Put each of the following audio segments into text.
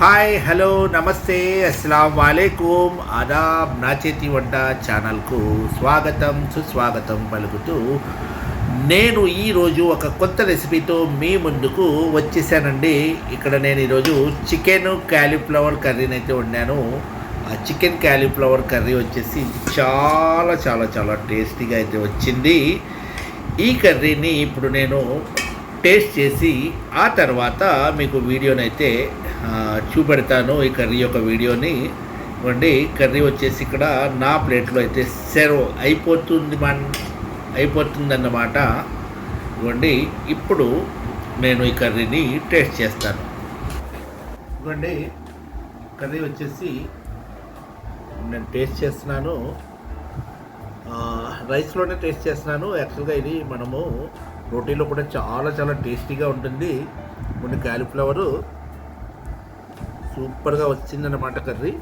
Hi hello నమస్తే అస్సలం వాలేకుమ్ ఆదాబ్ నా చేతి వంట ఛానల్కు స్వాగతం సుస్వాగతం పలుకుతూ నేను ఈరోజు ఒక కొత్త రెసిపీతో మీ ముందుకు వచ్చేసానండి. ఇక్కడ నేను ఈరోజు చికెన్ క్యాలీఫ్లవర్ కర్రీని అయితే వండాను. ఆ చికెన్ క్యాలీఫ్లవర్ కర్రీ వచ్చేసి చాలా చాలా చాలా టేస్టీగా అయితే వచ్చింది. ఈ కర్రీని ఇప్పుడు నేను టేస్ట్ చేసి ఆ తర్వాత మీకు వీడియోనైతే అయితే చూపెడతాను. ఈ కర్రీ యొక్క వీడియోని. ఇవ్వండి కర్రీ వచ్చేసి ఇక్కడ నా ప్లేట్లో అయితే సెర్వ్ అయిపోతుంది మన అయిపోతుందన్నమాట. ఇవ్వండి ఇప్పుడు నేను ఈ కర్రీని టేస్ట్ చేస్తాను. ఇవ్వండి కర్రీ వచ్చేసి నేను టేస్ట్ చేస్తున్నాను. రైస్లోనే టేస్ట్ చేస్తున్నాను. యాక్చువల్గా ఇది మనము రోటీలో కూడా చాలా చాలా టేస్టీగా ఉంటుంది. కొన్ని క్యాలీఫ్లవరు. సూపర్గా వచ్చిందన్నమాట కర్రీ.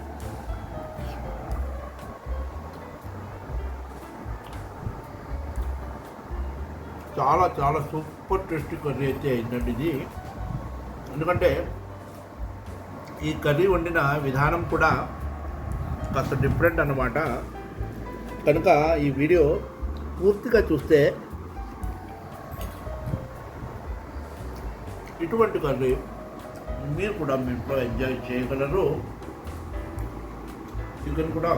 చాలా చాలా సూపర్ టేస్టీ కర్రీ అయితే అయిందండి ఇది. ఎందుకంటే ఈ కర్రీ వండిన విధానం కూడా కాస్త డిఫరెంట్ అన్నమాట. కనుక ఈ వీడియో పూర్తిగా చూస్తే ఇటువంటి కర్రీ మీరు కూడా మీ ఇంట్లో ఎంజాయ్ చేయగలరు. చికెన్ కూడా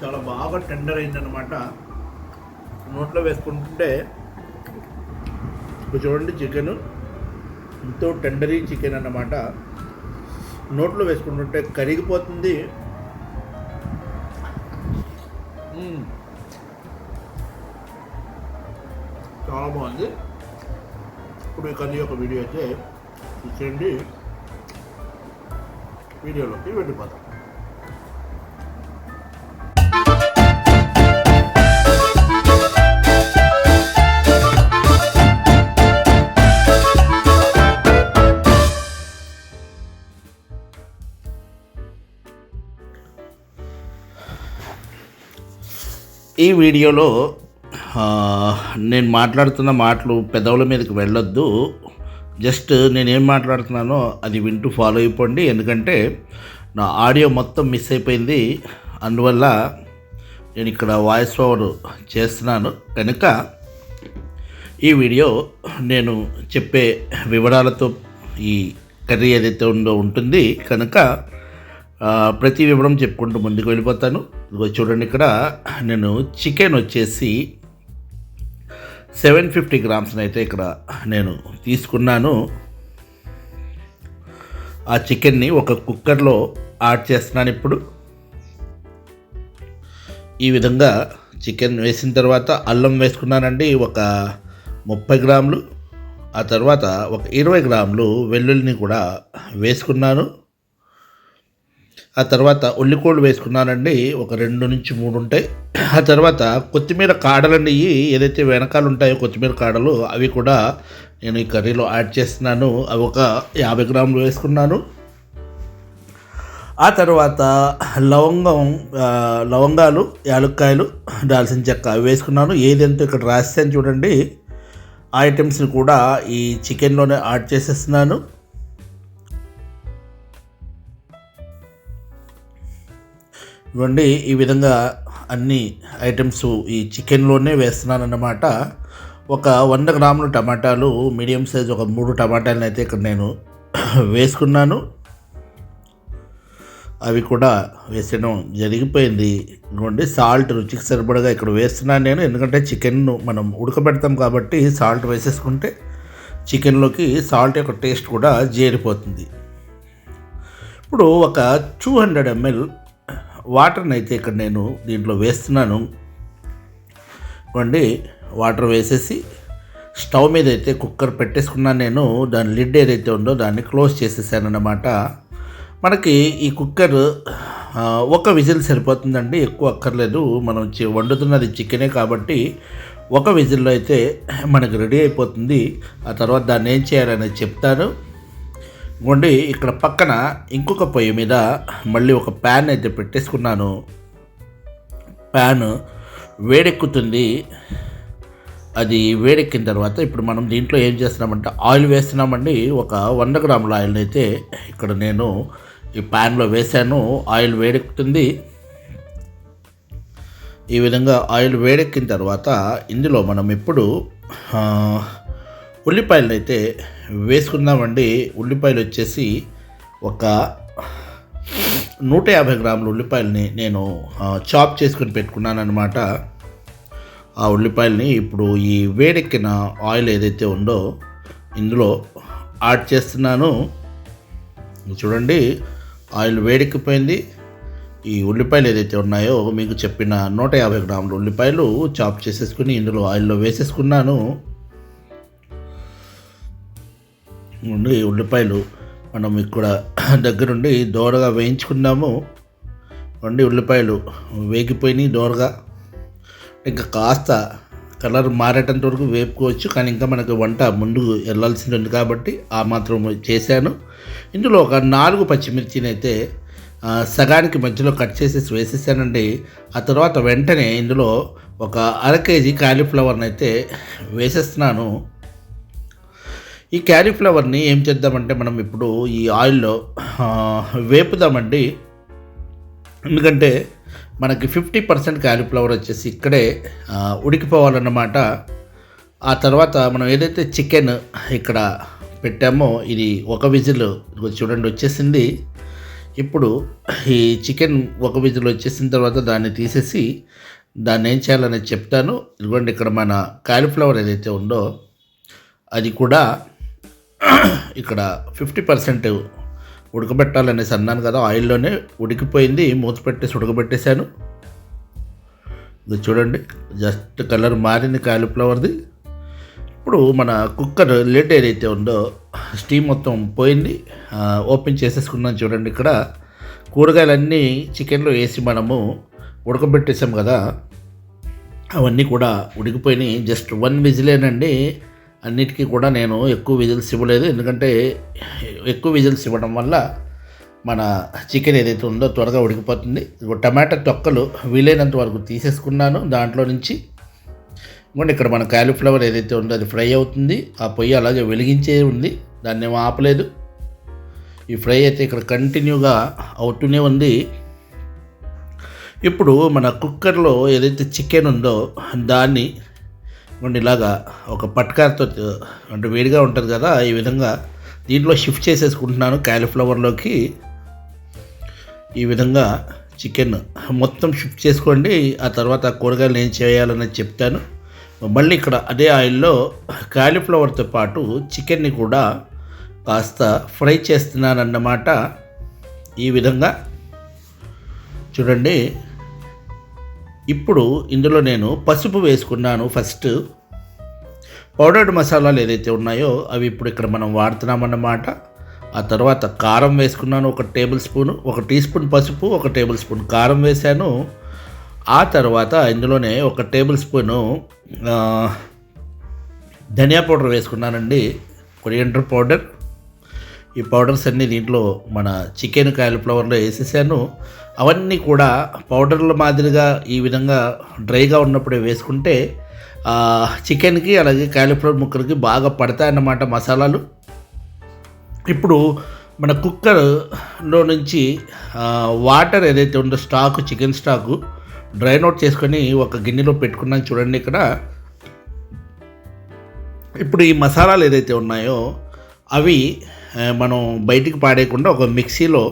చాలా బాగా టెండర్ అయిందనమాట నోట్లో వేసుకుంటుంటే ఇప్పుడు చూడండి చికెన్. ఎంతో టెండరీ చికెన్ అన్నమాట. నోట్లో వేసుకుంటుంటే కరిగిపోతుంది. చాలా బాగుంది. ఇప్పుడు ఈ కంది యొక్క వీడియో అయితే చూసేయండి వీడియోలోకి వెళ్ళిపోతాం ఈ వీడియోలో నేను మాట్లాడుతున్న మాటలు పెదవుల మీదకి వెళ్ళొద్దు. జస్ట్ నేనేం మాట్లాడుతున్నానో అది వింటూ ఫాలో అయిపోండి. ఎందుకంటే నా ఆడియో మొత్తం మిస్ అయిపోయింది. అందువల్ల నేను ఇక్కడ వాయిస్ ఓవర్ చేస్తున్నాను. కనుక ఈ వీడియో నేను చెప్పే వివరాలతో ఈ కర్రీ ఏదైతే ఉందో ఉంటుంది. కనుక ప్రతి వివరం చెప్పుకుంటూ ముందుకు వెళ్ళిపోతాను. ఇదిగో చూడండి ఇక్కడ నేను చికెన్ వచ్చేసి సెవెన్ ఫిఫ్టీ గ్రామ్స్ని అయితే ఇక్కడ నేను తీసుకున్నాను. ఆ చికెన్ని ఒక కుక్కర్లో యాడ్ చేస్తున్నాను ఇప్పుడు. ఈ విధంగా చికెన్ వేసిన తర్వాత అల్లం వేసుకున్నానండి ఒక ముప్పై గ్రాములు. ఆ తర్వాత ఒక ఇరవై గ్రాములు వెల్లుల్లిని కూడా వేసుకున్నాను. ఆ తర్వాత ఉల్లికోళ్ళు వేసుకున్నానండి. ఒక రెండు నుంచి మూడు ఉంటాయి. ఆ తర్వాత కొత్తిమీర కాడలండి ఏదైతే వెనకాల ఉంటాయో కొత్తిమీర కాడలు అవి కూడా నేను ఈ కర్రీలో యాడ్ చేస్తున్నాను. అవి ఒక యాభై గ్రాములు వేసుకున్నాను. ఆ తర్వాత లవంగం లవంగాలు యాలక్కాయలు దాల్చిన చెక్క అవి వేసుకున్నాను. ఏదెంతో ఇక్కడ రాస్తాను చూడండి. ఆ ఐటమ్స్ని కూడా ఈ చికెన్లోనే యాడ్ చేసేస్తున్నాను. ఇవ్వండి. ఈ విధంగా అన్ని ఐటమ్స్ ఈ చికెన్లోనే వేస్తున్నాను అన్నమాట ఒక వంద గ్రాముల టమాటాలు మీడియం సైజ్ ఒక మూడు టమాటాలను అయితే ఇక్కడ నేను వేసుకున్నాను. అవి కూడా వేసడం జరిగిపోయింది. ఇదిగోండి సాల్ట్ రుచికి సరిపడగా ఇక్కడ వేస్తున్నాను నేను. ఎందుకంటే చికెన్ను మనం ఉడకబెడతాం కాబట్టి సాల్ట్ వేసేసుకుంటే చికెన్లోకి సాల్ట్ యొక్క టేస్ట్ కూడా చేరిపోతుంది ఇప్పుడు ఒక టూ హండ్రెడ్ ఎంఎల్ వాటర్ని అయితే ఇక్కడ నేను దీంట్లో వేస్తున్నాను. ఇవ్వండి వాటర్ వేసేసి స్టవ్ మీద అయితే కుక్కర్ పెట్టేసుకున్నాను నేను. దాని లిడ్ ఏదైతే ఉందో దాన్ని క్లోజ్ చేసేసాను అన్నమాట. మనకి ఈ కుక్కర్ ఒక విజిల్ సరిపోతుందండి ఎక్కువ అక్కర్లేదు. మనం వండుతున్నది చికెనే కాబట్టి ఒక విజిల్లో అయితే మనకు రెడీ అయిపోతుంది. ఆ తర్వాత దాన్ని ఏం చేయాలనేది చెప్తాను. ఇవ్వండి ఇక్కడ పక్కన ఇంకొక పొయ్యి మీద మళ్ళీ ఒక ప్యాన్ అయితే పెట్టేసుకున్నాను. ప్యాన్ వేడెక్కుతుంది. అది వేడెక్కిన తర్వాత ఇప్పుడు మనం దీంట్లో ఏం చేస్తున్నామంటే ఆయిల్ వేస్తున్నామండి. ఒక వంద గ్రాముల ఆయిల్ అయితే ఇక్కడ నేను ఈ ప్యాన్లో వేసాను ఆయిల్ వేడెక్కుతుంది. ఈ విధంగా ఆయిల్ వేడెక్కిన తర్వాత ఇందులో మనం ఇప్పుడు ఉల్లిపాయలు అయితే వేసుకుందామండి. ఉల్లిపాయలు వచ్చేసి ఒక నూట యాభై గ్రాముల ఉల్లిపాయలని నేను చాప్ చేసుకుని పెట్టుకున్నాను అనమాట ఆ ఉల్లిపాయలని ఇప్పుడు ఈ వేడెక్కిన ఆయిల్ ఏదైతే ఉందో ఇందులో యాడ్ చేస్తున్నాను. చూడండి ఆయిల్ వేడెక్కిపోయింది. ఈ ఉల్లిపాయలు ఏదైతే ఉన్నాయో మీకు చెప్పిన నూట యాభై గ్రాముల ఉల్లిపాయలు చాప్ చేసేసుకుని ఇందులో ఆయిల్లో వేసేసుకున్నాను. ఉండి ఉల్లిపాయలు మనం ఇక్కడ దగ్గరుండి దోరగా వేయించుకున్నాము. వండి ఉల్లిపాయలు వేగిపోయినాయి దోరగా. ఇంకా కాస్త కలర్ మారేటంత వరకు వేపుకోవచ్చు. కానీ ఇంకా మనకు వంట ముందుకు వెళ్ళాల్సింది ఉంది కాబట్టి ఆ మాత్రం చేశాను. ఇందులో ఒక నాలుగు పచ్చిమిర్చిని అయితే సగానికి మధ్యలో కట్ చేసేసి వేసేసానండి. ఆ తర్వాత వెంటనే ఇందులో ఒక అర కేజీ కాలీఫ్లవర్ని అయితే వేసేస్తున్నాను. ఈ క్యాలీఫ్లవర్ని ఏం చేద్దామంటే మనం ఇప్పుడు ఈ ఆయిల్లో వేపుదామండి. ఎందుకంటే మనకి ఫిఫ్టీ పర్సెంట్ క్యాలీఫ్లవర్ వచ్చేసి ఇక్కడే ఉడికిపోవాలన్నమాట. ఆ తర్వాత మనం ఏదైతే చికెన్ ఇక్కడ పెట్టామో ఇది ఒక విజిల్ చూడండి వచ్చేసింది. ఇప్పుడు ఈ చికెన్ ఒక విజిల్ వచ్చేసిన తర్వాత దాన్ని తీసేసి దాన్ని ఏం చేయాలని చెప్తాను. ఇదిగోండి ఇక్కడ మన కాలీఫ్లవర్ ఏదైతే ఉందో అది కూడా ఇక్కడ ఫిఫ్టీ పర్సెంట్ ఉడకబెట్టాలనేసి అన్నాను కదా ఆయిల్లోనే ఉడికిపోయింది మూత పెట్టేసి ఉడకబెట్టేశాను. ఇది చూడండి జస్ట్ కలర్ మారింది కాలీఫ్లవర్ది ఇప్పుడు మన కుక్కర్ లేట్ ఏదైతే ఉందో స్టీమ్ మొత్తం పోయింది. ఓపెన్ చేసేసుకున్నాం చూడండి ఇక్కడ. కూరగాయలన్నీ చికెన్లో వేసి మనము ఉడకబెట్టేసాం కదా అవన్నీ కూడా ఉడికిపోయినాయి. జస్ట్ వన్ విజిలేనండి. అన్నిటికీ కూడా నేను ఎక్కువ విజిల్స్ ఇవ్వలేదు. ఎందుకంటే ఎక్కువ విజిల్స్ ఇవ్వడం వల్ల మన చికెన్ ఏదైతే ఉందో త్వరగా ఉడికిపోతుంది. టమాటా తొక్కలు వీలైనంత వరకు తీసేసుకున్నాను. దాంట్లో నుంచి ఇంకోటి ఇక్కడ మన కాలీఫ్లవర్ ఏదైతే ఉందో అది ఫ్రై అవుతుంది. ఆ పొయ్యి అలాగే వెలిగించే ఉంది. దాన్ని ఏమో ఆపలేదు. ఈ ఫ్రై అయితే ఇక్కడ కంటిన్యూగా అవుతూనే ఉంది. ఇప్పుడు మన కుక్కర్లో ఏదైతే చికెన్ ఉందో దాన్ని ఇవ్వండి ఇలాగా ఒక పట్కారతో అంటే వేడిగా ఉంటుంది కదా ఈ విధంగా దీంట్లో షిఫ్ట్ చేసేసుకుంటున్నాను క్యాలీఫ్లవర్లోకి ఈ విధంగా చికెన్ మొత్తం షిఫ్ట్ చేసుకోండి ఆ తర్వాత కూరగాయలు ఏం చేయాలనేది చెప్తాను. మళ్ళీ ఇక్కడ అదే ఆయిల్లో కాలీఫ్లవర్తో పాటు చికెన్ని కూడా కాస్త ఫ్రై చేస్తున్నానన్నమాట. ఈ విధంగా చూడండి. ఇప్పుడు ఇందులో నేను పసుపు వేసుకున్నాను ఫస్ట్. పౌడర్డ్ మసాలాలు ఏదైతే ఉన్నాయో అవి ఇప్పుడు ఇక్కడ మనం వాడుతున్నామన్నమాట. ఆ తర్వాత కారం వేసుకున్నాను ఒక టేబుల్ స్పూన్ ఒక టీ స్పూన్ పసుపు ఒక టేబుల్ స్పూన్ కారం వేశాను. ఆ తర్వాత ఇందులోనే ఒక టేబుల్ స్పూను ధనియా పౌడర్ వేసుకున్నానండి కొరియండర్ పౌడర్. ఈ పౌడర్స్ అన్నీ దీంట్లో మన చికెన్ కాలిఫ్లవర్లో వేసేసాను. అవన్నీ కూడా పౌడర్ల మాదిరిగా ఈ విధంగా డ్రైగా ఉన్నప్పుడే వేసుకుంటే చికెన్కి అలాగే క్యాలిఫ్లవర్ ముక్కలకి బాగా పడతాయన్నమాట మసాలాలు. ఇప్పుడు మన కుక్కర్లో నుంచి వాటర్ ఏదైతే ఉందో stock chicken stock drain out చేసుకొని ఒక గిన్నెలో పెట్టుకున్నాను చూడండి ఇక్కడ. ఇప్పుడు ఈ మసాలాలు ఏదైతే ఉన్నాయో అవి మనం బయటికి పాడేయకుండా ఒక మిక్సీలో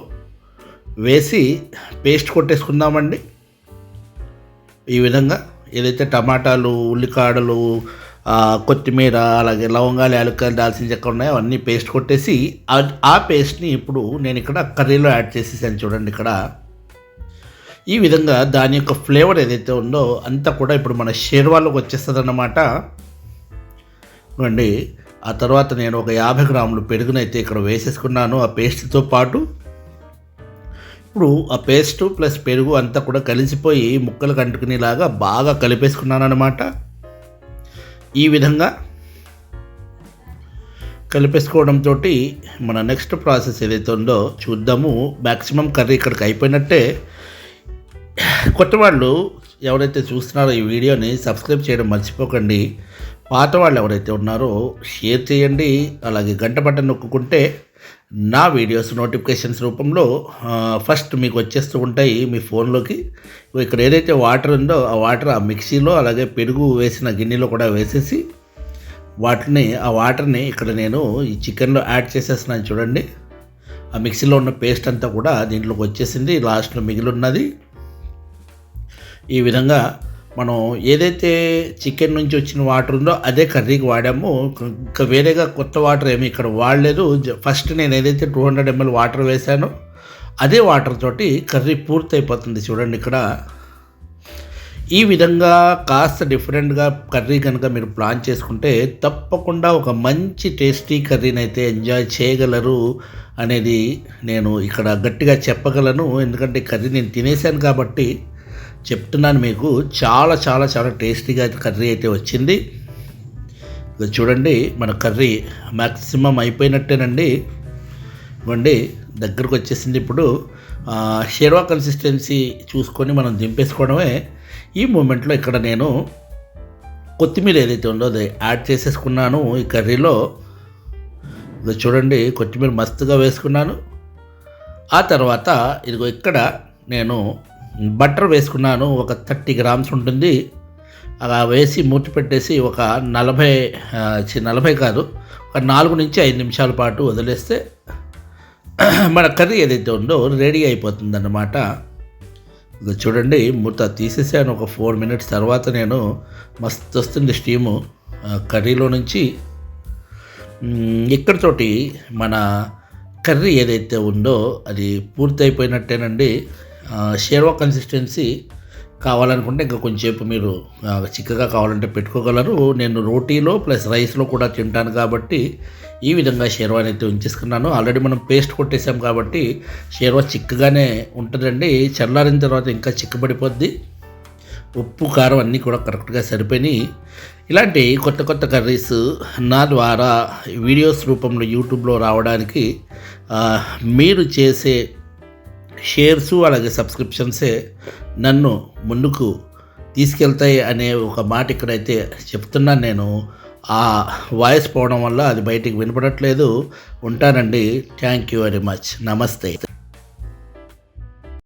వేసి పేస్ట్ కొట్టేసుకుందామండి. ఈ విధంగా ఏదైతే టమాటాలు ఉల్లికాడలు కొత్తిమీర అలాగే లవంగాలు యాలక్కాయలు దాల్చిన చెక్క ఉన్నాయో అవన్నీ పేస్ట్ కొట్టేసి ఆ- ఆ పేస్ట్ని ఇప్పుడు నేను ఇక్కడ కర్రీలో యాడ్ చేసేసాను చూడండి ఇక్కడ. ఈ విధంగా దాని యొక్క ఫ్లేవర్ ఏదైతే ఉందో అంతా కూడా ఇప్పుడు మన షేర్వాలోకి వచ్చేస్తుంది అన్నమాట అండి ఆ తర్వాత నేను ఒక యాభై గ్రాములు పెరుగునైతే ఇక్కడ వేసేసుకున్నాను. ఆ పేస్ట్తో పాటు ఇప్పుడు ఆ పేస్టు ప్లస్ పెరుగు అంతా కూడా కలిసిపోయి ముక్కలు కంటుకునేలాగా బాగా కలిపేసుకున్నాను అనమాట ఈ విధంగా కలిపేసుకోవడంతో మన నెక్స్ట్ ప్రాసెస్ ఏదైతే ఉందో చూద్దాము. మ్యాక్సిమం కర్రీ ఇక్కడికి అయిపోయినట్టే. కొత్త వాళ్ళు ఎవరైతే చూస్తున్నారో ఈ వీడియోని సబ్స్క్రైబ్ చేయడం మర్చిపోకండి. పాత వాళ్ళు ఎవరైతే ఉన్నారో షేర్ చేయండి. అలాగే గంట బటన్ నొక్కుకుంటే నా వీడియోస్ నోటిఫికేషన్స్ రూపంలో ఫస్ట్ మీకు వచ్చేస్తూ ఉంటాయి మీ ఫోన్లోకి. ఇక్కడ ఏదైతే వాటర్ ఉందో ఆ వాటర్ ఆ మిక్సీలో అలాగే పెరుగు వేసిన గిన్నెలో కూడా వేసేసి వాటిని ఆ వాటర్ని ఇక్కడ నేను ఈ చికెన్లో యాడ్ చేసేస్తున్నాను చూడండి. ఆ మిక్సీలో ఉన్న పేస్ట్ అంతా కూడా దీంట్లోకి వచ్చేసింది. లాస్ట్లో మిగిలి ఉన్నది ఈ విధంగా మనం ఏదైతే చికెన్ నుంచి వచ్చిన వాటర్ ఉందో అదే కర్రీకి వాడాము. ఇంకా వేరేగా కొత్త వాటర్ ఏమి ఇక్కడ వాడలేదు. ఫస్ట్ నేను ఏదైతే టూ హండ్రెడ్ ఎంఎల్ వాటర్ వేశానో అదే వాటర్ తోటి కర్రీ పూర్తి అయిపోతుంది చూడండి ఇక్కడ. ఈ విధంగా కాస్త డిఫరెంట్గా కర్రీ కనుక మీరు ప్లాన్ చేసుకుంటే తప్పకుండా ఒక మంచి టేస్టీ కర్రీని అయితే ఎంజాయ్ చేయగలరు అనేది నేను ఇక్కడ గట్టిగా చెప్పగలను. ఎందుకంటే కర్రీ నేను తినేసాను కాబట్టి చెప్తున్నాను మీకు చాలా చాలా చాలా టేస్టీగా అయితే కర్రీ అయితే వచ్చింది. ఇక చూడండి మన కర్రీ మ్యాక్సిమం అయిపోయినట్టేనండి. ఇవ్వండి దగ్గరకు వచ్చేసింది ఇప్పుడు. షేర్వా కన్సిస్టెన్సీ చూసుకొని మనం దింపేసుకోవడమే. ఈ మూమెంట్లో ఇక్కడ నేను కొత్తిమీర ఏదైతే ఉందో అది యాడ్ చేసేసుకున్నాను ఈ కర్రీలో. ఇదో చూడండి కొత్తిమీర మస్తుగా వేసుకున్నాను. ఆ తర్వాత ఇదిగో ఇక్కడ నేను బటర్ వేసుకున్నాను ఒక థర్టీ గ్రామ్స్ ఉంటుంది. అలా వేసి మూత పెట్టేసి ఒక నలభై నలభై కాదు ఒక నాలుగు నుంచి ఐదు నిమిషాల పాటు వదిలేస్తే మన కర్రీ ఏదైతే ఉందో రెడీ అయిపోతుంది అన్నమాట చూడండి మూత తీసేసాను. ఒక ఫోర్ మినిట్స్ తర్వాత నేను మస్తు వస్తుంది స్టీము. ఆ, కర్రీలో నుంచి మ్, ఇక్కడితోటి మన కర్రీ ఏదైతే ఉందో అది పూర్తి అయిపోయినట్టేనండి షేర్వా కన్సిస్టెన్సీ కావాలనుకుంటే ఇంకా కొంచెంసేపు మీరు చిక్కగా కావాలంటే పెట్టుకోగలరు. నేను రోటీలో ప్లస్ రైస్లో కూడా తింటాను కాబట్టి ఈ విధంగా షేర్వాని అయితే ఉంచేసుకున్నాను. ఆల్రెడీ మనం పేస్ట్ కొట్టేసాం కాబట్టి షేర్వా చిక్కగానే ఉంటుందండి. చల్లారిన తర్వాత ఇంకా చిక్కబడిపోద్ది. ఉప్పు కారం అన్నీ కూడా కరెక్ట్గా సరిపోయినాయి. ఇలాంటి కొత్త కొత్త కర్రీస్ నా ద్వారా వీడియోస్ రూపంలో యూట్యూబ్లో రావడానికి మీరు చేసే షేర్స్ అలాగే సబ్స్క్రిప్షన్సే నన్ను ముందుకు తీసుకెళ్తాయి అనే ఒక మాట ఇక్కడైతే చెప్తున్నాను నేను. ఆ వాయిస్ పోవడం వల్ల అది బయటికి వినపడట్లేదు. ఉంటానండి. Thank you very much. నమస్తే.